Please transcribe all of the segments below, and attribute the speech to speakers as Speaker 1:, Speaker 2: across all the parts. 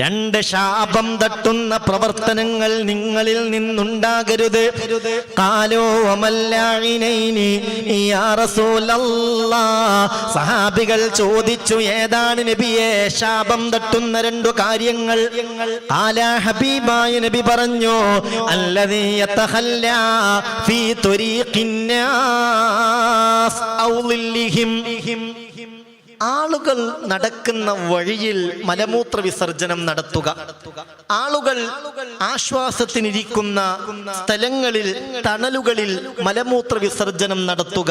Speaker 1: രണ്ട് ശാപം തട്ടുന്ന പ്രവർത്തനങ്ങൾ നിങ്ങളിൽ നിന്നുണ്ടാകരുത്. കാലോ. സഹാബികൾ ചോദിച്ചു ഏതാണ് നബിയെ? ശാപം തട്ടുന്ന രണ്ടു കാര്യങ്ങൾ. കാല നബി പറഞ്ഞു അല്ലദീ ആളുകൾ നടക്കുന്ന വഴിയിൽ മലമൂത്ര വിസർജനം നടത്തുക. ആളുകൾ ആശ്വാസത്തിനിരിക്കുന്ന സ്ഥലങ്ങളിൽ തണലുകളിൽ മലമൂത്ര വിസർജനം നടത്തുക.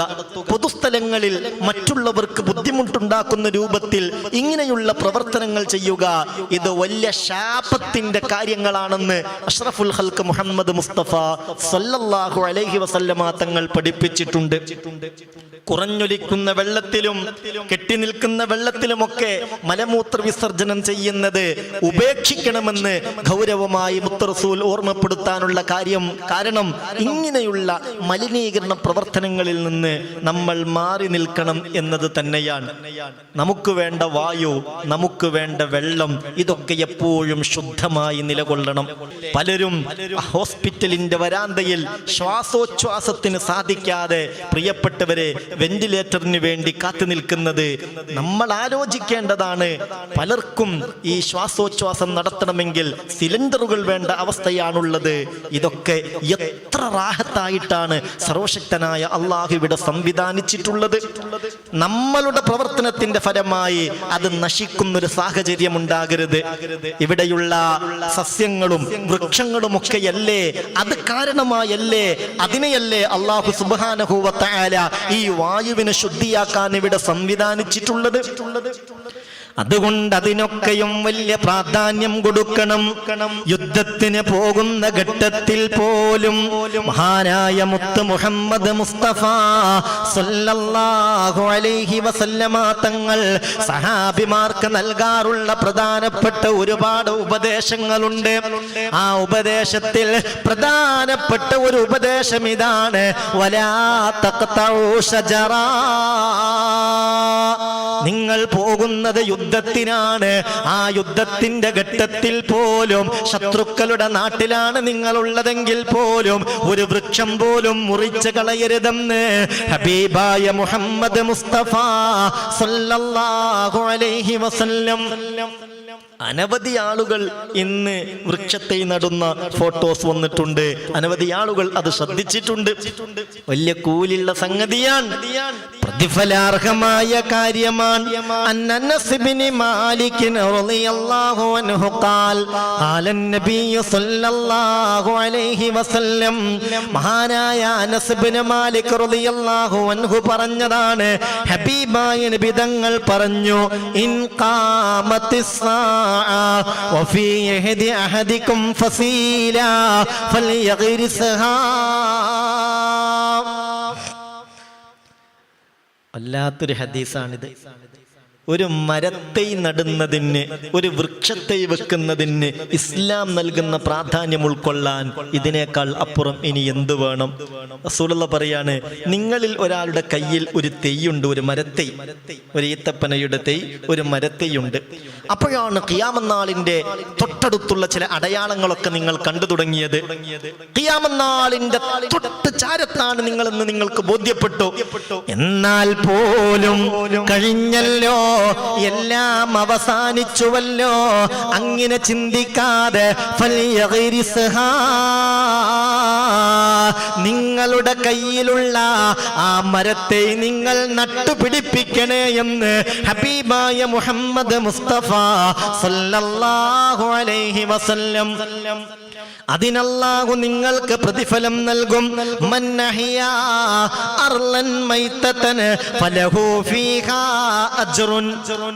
Speaker 1: പൊതുസ്ഥലങ്ങളിൽ മറ്റുള്ളവർക്ക് ബുദ്ധിമുട്ടുണ്ടാക്കുന്ന രൂപത്തിൽ ഇങ്ങനെയുള്ള പ്രവർത്തനങ്ങൾ ചെയ്യുക. ഇത് വലിയ ശാപത്തിന്റെ കാര്യങ്ങളാണെന്ന് അഷ്റഫുൽ ഹൽക്ക് മുഹമ്മദ് മുസ്തഫ സല്ലല്ലാഹു അലൈഹി വസല്ലമ തങ്ങൾ പഠിപ്പിച്ചിട്ടുണ്ട്. കുറഞ്ഞൊലിക്കുന്ന വെള്ളത്തിലും കെട്ടി നിൽക്കുന്ന വെള്ളത്തിലുമൊക്കെ മലമൂത്ര വിസർജനം ചെയ്യുന്നത് ഉപേക്ഷിക്കണമെന്ന് ഗൗരവമായി മുത്തറസൂൽ ഓർമ്മപ്പെടുത്താനുള്ള കാര്യം. കാരണം ഇങ്ങനെയുള്ള മലിനീകരണ പ്രവർത്തനങ്ങളിൽ നിന്ന് നമ്മൾ മാറി നിൽക്കണം എന്നത് തന്നെയാണ്. നമുക്ക് വേണ്ട വായു നമുക്ക് വേണ്ട വെള്ളം ഇതൊക്കെ എപ്പോഴും ശുദ്ധമായി നിലകൊള്ളണം. പലരും ഹോസ്പിറ്റലിന്റെ വരാന്തയിൽ ശ്വാസോച്ഛ്വാസത്തിന് സാധിക്കാതെ പ്രിയപ്പെട്ടവരെ വെന്റിലേറ്ററിന് വേണ്ടി കാത്തു നിൽക്കുന്നത് നമ്മൾ ആലോചിക്കേണ്ടതാണ്. പലർക്കും ഈ ശ്വാസോച്ഛ്വാസം നടത്തണമെങ്കിൽ സിലിണ്ടറുകൾ വേണ്ട അവസ്ഥയാണുള്ളത്. ഇതൊക്കെ എത്ര റാഹത്തായിട്ടാണ് സർവശക്തനായ അള്ളാഹു ഇവിടെ സംവിധാനിച്ചിട്ടുള്ളത്. നമ്മളുടെ പ്രവർത്തനത്തിന്റെ ഫലമായി അത് നശിക്കുന്നൊരു സാഹചര്യം ഉണ്ടാകരുത് ഇവിടെയുള്ള സസ്യങ്ങളും വൃക്ഷങ്ങളും ഒക്കെയല്ലേ അത് കാരണമായല്ലേ? അതിനെയല്ലേ അള്ളാഹു സുബാനഹൂവത്തായ ഈ വായുവിനെ ശുദ്ധിയാക്കാൻ ഇവിടെ സംവിധാനിച്ചിട്ടുള്ളത് അതുകൊണ്ട് അതിനൊക്കെയും വലിയ പ്രാധാന്യം കൊടുക്കണം. യുദ്ധത്തിന് പോകുന്ന ഘട്ടത്തിൽ പോലും മഹാനായ മുത്ത് മുഹമ്മദ് മുസ്തഫ സല്ലല്ലാഹു അലൈഹി വസല്ലമ തങ്ങൾ സഹാബിമാർക്ക് നൽകാറുള്ള പ്രധാനപ്പെട്ട ഒരുപാട് ഉപദേശങ്ങളുണ്ട്. ആ ഉപദേശത്തിൽ പ്രധാനപ്പെട്ട ഒരു ഉപദേശം ഇതാണ്. വലാ തഖ്തഉ ഷജറാ നിങ്ങൾ പോകുന്നത് യുദ്ധത്തിനാണ്. ആ യുദ്ധത്തിന്റെ ഘട്ടത്തിൽ പോലും ശത്രുക്കളുടെ നാട്ടിലാണ് നിങ്ങൾ ഉള്ളതെങ്കിൽ പോലും ഒരു വൃക്ഷം പോലും മുറിച്ച് കളയരുതെന്ന് ഹബീബായ മുഹമ്മദ് മുസ്തഫ സല്ലല്ലാഹു അലൈഹി വസല്ലം അനവധി ആളുകൾ ഇന്ന് വൃക്ഷത്തെ നടുന്ന ഫോട്ടോസ് വന്നിട്ടുണ്ട്. അനവധി ആളുകൾ അത് ശ്രദ്ധിച്ചിട്ടുണ്ട്. വലിയ കൂലുള്ള സംഗതിയാണ്. പ്രതിഫലാർഹമായ കാര്യമാണ്. റളിയല്ലാഹു അൻഹു ഖാൽ നബിയു അലൈഹി വസല്ലം. മഹാനായ അനസ് മാലിക് റളിയല്ലാഹു അൻഹു പറഞ്ഞതാണ് ഹബീബായ നബി തങ്ങൾ പറഞ്ഞു ഇൻ ഖാമത്തിസ് സാഅ يهد യഹദി فصيلا فليغرسها വല്ലാത്തൊരു ഹദീസാണിത്. ഒരു മരത്തെ നടുന്നതിന് ഒരു വൃക്ഷത്തെ വെക്കുന്നതിന് ഇസ്ലാം നൽകുന്ന പ്രാധാന്യം ഉൾക്കൊള്ളാൻ ഇതിനേക്കാൾ അപ്പുറം ഇനി എന്ത് വേണം? റസൂലുള്ള പറയാണ് നിങ്ങളിൽ ഒരാളുടെ കയ്യിൽ ഒരു തെയ്യുണ്ട് ഒരു മരത്തൈ ഒരു ഈത്തപ്പനയുടെ തെയ് ഒരു മരത്തൈയുണ്ട്. അപ്പോഴാണ് കിയാമന്നാളിന്റെ തൊട്ടടുത്തുള്ള ചില അടയാളങ്ങളൊക്കെ നിങ്ങൾ കണ്ടു തുടങ്ങിയത്. കിയാമന്നാളിന്റെ തൊട്ട് ചാരത്താണ് നിങ്ങളെന്ന് നിങ്ങൾക്ക് ബോധ്യപ്പെട്ടു. എന്നാൽ പോലും കഴിഞ്ഞല്ലോ. എല്ലാം അവസാനിച്ചുവല്ലോ അങ്ങനെ ചിന്തിക്കാതെ. നിങ്ങളുടെ കയ്യിലുള്ള ആ മരത്തെ നിങ്ങൾ നട്ടുപിടിപ്പിക്കണേ എന്ന് ഹബീബായ മുഹമ്മദ് മുസ്തഫ സല്ലല്ലാഹു അലൈഹി വസല്ലം അതിനല്ലാഹു നിങ്ങൾക്ക് പ്രതിഫലം നൽകും.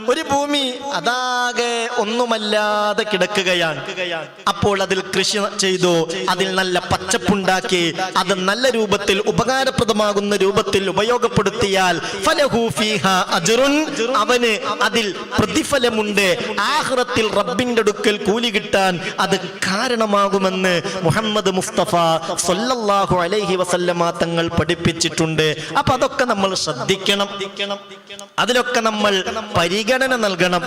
Speaker 1: ഒരു ഭൂമി അതാകെ ഒന്നുമല്ലാതെ കിടക്കുകയാണ്. അപ്പോൾ അതിൽ കൃഷി ചെയ്തു. അതിൽ നല്ല പച്ചപ്പുണ്ടാക്കി. അത് നല്ല രൂപത്തിൽ ഉപകാരപ്രദമാകുന്ന രൂപത്തിൽ ഉപയോഗപ്പെടുത്തിയാൽ അജ്റുൻ. അവന് അതിൽ പ്രതിഫലമുണ്ട്. ആഹ്റത്തിൽ റബ്ബിന്റെ അടുക്കൽ കൂലി കിട്ടാൻ അത് കാരണമാകുമെന്ന് നഷ്ടമാകുമെന്ന് മുഹമ്മദ് മുസ്തഫ സൊല്ലാഹു അലൈഹി വസല്ലമ തങ്ങൾ പഠിപ്പിച്ചിട്ടുണ്ട്. അപ്പൊ അതൊക്കെ നമ്മൾ ശ്രദ്ധിക്കണം. അതിലൊക്കെ നമ്മൾ പരിഗണന നൽകണം.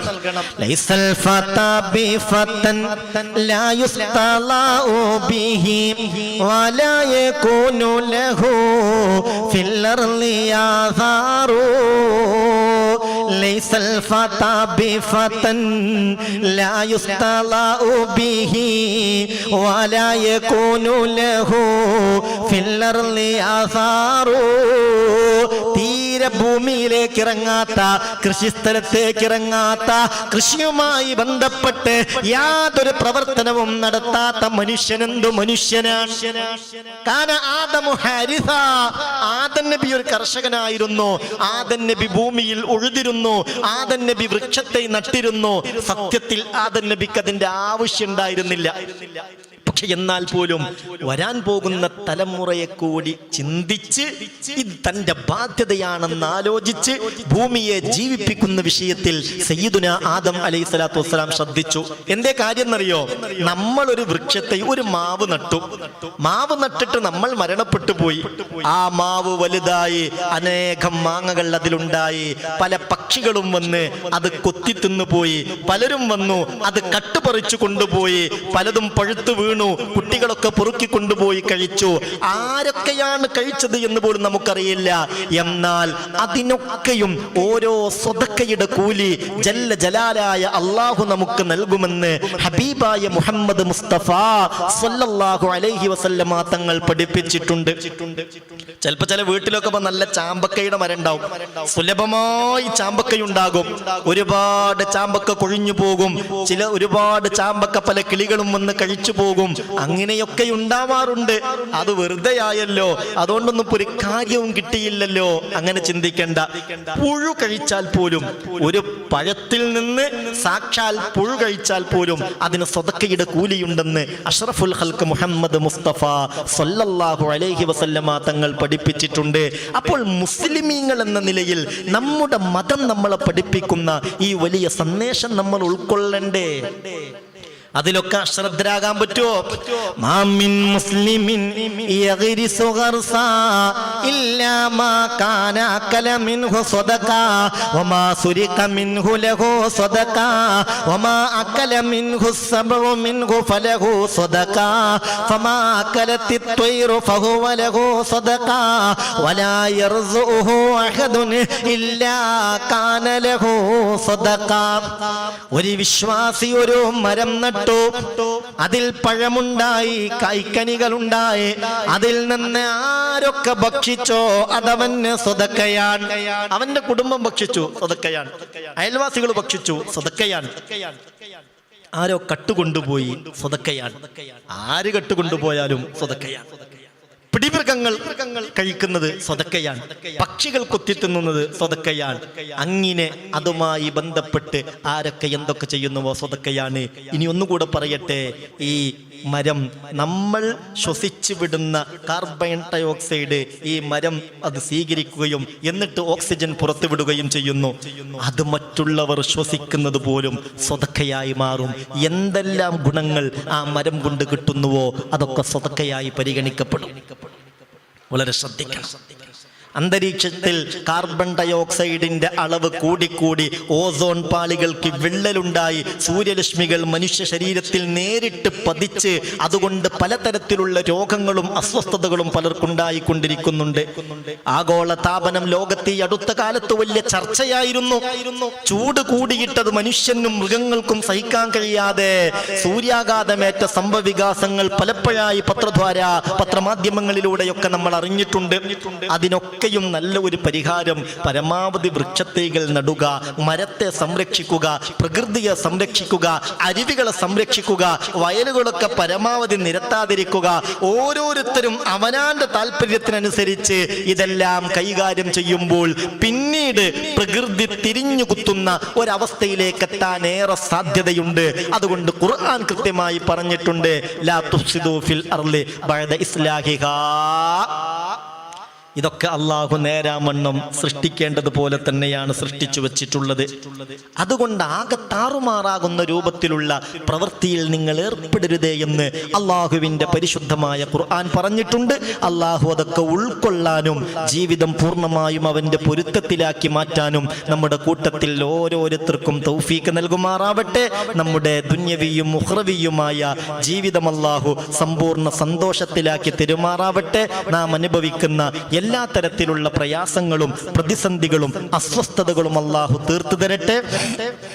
Speaker 1: യകൂനു ലഹു ليس الفتى بفتى لا يستطاع به ولا يكون له في الأرض آثار തീരെ ഭൂമിയിലേക്ക് ഇറങ്ങാത്ത കൃഷിസ്ഥലത്തേക്ക് ഇറങ്ങാത്ത കൃഷിയുമായി ബന്ധപ്പെട്ട് യാതൊരു പ്രവർത്തനവും നടത്താത്ത മനുഷ്യനെന്തു മനുഷ്യനാണ്? ആദൻ നബി ഒരു കർഷകനായിരുന്നു. ആദൻ നബി ഭൂമിയിൽ ഉഴുതിരുന്നു. ആദൻ നബി വൃക്ഷത്തെ നട്ടിരുന്നു. സത്യത്തിൽ ആദൻ നബിക്ക് അതിന്റെ ആവശ്യം ഉണ്ടായിരുന്നില്ല. പക്ഷെ എന്നാൽ പോലും വരാൻ പോകുന്ന തലമുറയെ കൂടി ചിന്തിച്ച് ഇത് തന്റെ ബാധ്യതയാണെന്ന് ആലോചിച്ച് ഭൂമിയെ ജീവിപ്പിക്കുന്ന വിഷയത്തിൽ സയ്യിദുന ആദം അലൈഹി സ്വലാത്തു വസ്സലാം ശ്രദ്ധിച്ചു. എന്തേ കാര്യം എന്നറിയോ നമ്മൾ ഒരു വൃക്ഷത്തെ ഒരു മാവ് നട്ടു. മാവ് നട്ടിട്ട് നമ്മൾ മരണപ്പെട്ടു പോയി. ആ മാവ് വലുതായി അനേകം മാങ്ങകൾ അതിലുണ്ടായി. പല പക്ഷികളും വന്ന് അത് കൊത്തി തിന്നുപോയി പലരും വന്നു അത് കട്ടുപറിച്ചു കൊണ്ടുപോയി. പലതും പഴുത്തു വീണു. കുട്ടികളൊക്കെ പൊറുക്കി കൊണ്ടുപോയി കഴിച്ചു. ആരൊക്കെയാണ് കഴിച്ചത് എന്ന് പോലും നമുക്കറിയില്ല. എന്നാൽ അതിനൊക്കെയും ഓരോ സ്വതക്കയുടെ കൂലി ജല്ല ജലാലായ അള്ളാഹു നമുക്ക് നൽകുമെന്ന് ഹബീബായ മുഹമ്മദ് മുസ്തഫ സല്ലല്ലാഹു അലൈഹി വസല്ലമ തങ്ങൾ പഠിപ്പിച്ചിട്ടുണ്ട്. ചിലപ്പോ ചില വീട്ടിലൊക്കെ നല്ല ചാമ്പക്കയുടെ മരം ഉണ്ടാവും. സുലഭമായി ചാമ്പക്കയുണ്ടാകും ഒരുപാട് ചാമ്പക്ക കൊഴിഞ്ഞു പോകും. ചില ഒരുപാട് ചാമ്പക്ക പല കിളികളും വന്ന് കഴിച്ചു പോകും. അങ്ങനെയൊക്കെ ഉണ്ടാവാറുണ്ട്. അത് വെറുതെ ആയല്ലോ അതുകൊണ്ടൊന്നും ഒരു കാര്യവും കിട്ടിയില്ലല്ലോ. അങ്ങനെ ചിന്തിക്കേണ്ട. പുഴു കഴിച്ചാൽ പോലും ഒരു പഴത്തിൽ നിന്ന് സാക്ഷാൽ പുഴു കഴിച്ചാൽ പോലും അതിന് സ്വതക്കയുടെ കൂലിയുണ്ടെന്ന് അഷ്റഫുൽ ഹൽക്ക് മുഹമ്മദ് മുസ്തഫ സല്ലല്ലാഹു അലൈഹി വസല്ലമ തങ്ങൾ പഠിപ്പിച്ചിട്ടുണ്ട്. അപ്പോൾ മുസ്ലിമീങ്ങൾ എന്ന നിലയിൽ നമ്മുടെ മതം നമ്മളെ പഠിപ്പിക്കുന്ന ഈ വലിയ സന്ദേശം നമ്മൾ ഉൾക്കൊള്ളണ്ടേ? അതിലൊക്കെ അശ്രദ്ധരാകാൻ പറ്റുമോ മാമിൻ മുസ്ലിമിൻ ഒരു വിശ്വാസി ഒരു മരം നട്ട് അതിൽ പഴമുണ്ടായി കൈക്കനികളുണ്ടായി അതിൽ നിന്ന് ആരൊക്കെ ഭക്ഷിച്ചോ അതവന് സ്വതക്കയാണ്. അവന്റെ കുടുംബം ഭക്ഷിച്ചു സ്വതക്കയാണ്. അയൽവാസികൾ ഭക്ഷിച്ചു സ്വതക്കയാണ്. ആരോ കട്ടുകൊണ്ടുപോയി സ്വതക്കയാണ്. ആര് കട്ടുകൊണ്ടുപോയാലും സ്വതക്കയാണ്. പിടിമൃഗങ്ങൾ കഴിക്കുന്നത് സ്വതക്കയാണ്. പക്ഷികൾ കൊത്തിത്തിന്നുന്നത് സ്വതക്കയാണ്. അങ്ങിനെ അതുമായി ബന്ധപ്പെട്ട് ആരൊക്കെ എന്തൊക്കെ ചെയ്യുന്നുവോ സ്വതക്കയാണ്. ഇനി ഒന്നുകൂടെ പറയട്ടെ. ഈ മരം നമ്മൾ ശ്വസിച്ചു വിടുന്ന കാർബൺ ഡയോക്സൈഡ് ഈ മരം അത് സ്വീകരിക്കുകയും എന്നിട്ട് ഓക്സിജൻ പുറത്തുവിടുകയും ചെയ്യുന്നു. അത് മറ്റുള്ളവർ ശ്വസിക്കുന്നത് പോലും സ്വതക്കയായി മാറും. എന്തെല്ലാം ഗുണങ്ങൾ ആ മരം കൊണ്ട് കിട്ടുന്നുവോ അതൊക്കെ സ്വതക്കയായി പരിഗണിക്കപ്പെടും. വളരെ ശ്രദ്ധിക്കണം. അന്തരീക്ഷത്തിൽ കാർബൺ ഡയോക്സൈഡിന്റെ അളവ് കൂടിക്കൂടി ഓസോൺ പാളികൾക്ക് വിള്ളലുണ്ടായി. സൂര്യരശ്മികൾ മനുഷ്യ ശരീരത്തിൽ നേരിട്ട് പതിച്ച് അതുകൊണ്ട് പലതരത്തിലുള്ള രോഗങ്ങളും അസ്വസ്ഥതകളും പലർക്കുണ്ടായിക്കൊണ്ടിരിക്കുന്നുണ്ട്. ആഗോള താപനം ലോകത്തെ അടുത്ത കാലത്ത് വലിയ ചർച്ചയായിരുന്നു. ചൂട് കൂടിയിട്ടത് മനുഷ്യനും മൃഗങ്ങൾക്കും സഹിക്കാൻ കഴിയാതെ സൂര്യാഘാതമേറ്റ സംഭവവികാസങ്ങൾ പലപ്പോഴായി പത്രദ്വാര പത്രമാധ്യമങ്ങളിലൂടെയൊക്കെ നമ്മൾ അറിഞ്ഞിട്ടുണ്ട്. അതിനൊക്കെയും നല്ല ഒരു പരിഹാരം. പരമാവധി വൃക്ഷത്തേകൾ നടുക മരത്തെ സംരക്ഷിക്കുക പ്രകൃതിയെ സംരക്ഷിക്കുക അരുവികളെ സംരക്ഷിക്കുക വയലുകളൊക്കെ പരമാവധി നിരത്താതിരിക്കുക. ഓരോരുത്തരും അവനാന്റെ താല്പര്യത്തിനനുസരിച്ച് ഇതെല്ലാം കൈകാര്യം ചെയ്യുമ്പോൾ പിന്നീട് പ്രകൃതി തിരിഞ്ഞു കുത്തുന്ന ഒരവസ്ഥയിലേക്ക് എത്താൻ ഏറെ സാധ്യതയുണ്ട്. അതുകൊണ്ട് ഖുർആൻ കൃത്യമായി പറഞ്ഞിട്ടുണ്ട് ലാ തുഫ്സിദു ഫിൽ അർളി ബഅദ ഇസ്ലാഹിഹാ. ഇതൊക്കെ അള്ളാഹു നേരാമണ്ണം സൃഷ്ടിക്കേണ്ടതുപോലെ തന്നെയാണ് സൃഷ്ടിച്ചു വച്ചിട്ടുള്ളത്. അതുകൊണ്ട് ആകെ താറുമാറാകുന്ന രൂപത്തിലുള്ള പ്രവൃത്തിയിൽ നിങ്ങൾ ഏർപ്പെടരുതേ എന്ന് അള്ളാഹുവിന്റെ പരിശുദ്ധമായ ഖുർആൻ പറഞ്ഞിട്ടുണ്ട്. അള്ളാഹു അതൊക്കെ ഉൾക്കൊള്ളാനും ജീവിതം പൂർണമായും അവന്റെ പൊരുത്തത്തിലാക്കി മാറ്റാനും നമ്മുടെ കൂട്ടത്തിൽ ഓരോരുത്തർക്കും തൗഫീക്ക് നൽകുമാറാവട്ടെ. നമ്മുടെ ദുന്യവിയും മുഹ്റവിയുമായ ജീവിതം അള്ളാഹു സമ്പൂർണ സന്തോഷത്തിലാക്കി തെരുമാറാവട്ടെ. നാം അനുഭവിക്കുന്ന എല്ലാ തരത്തിലുള്ള പ്രയാസങ്ങളും പ്രതിസന്ധികളും അസ്വസ്ഥതകളും അള്ളാഹു തീർത്തു തരട്ടെ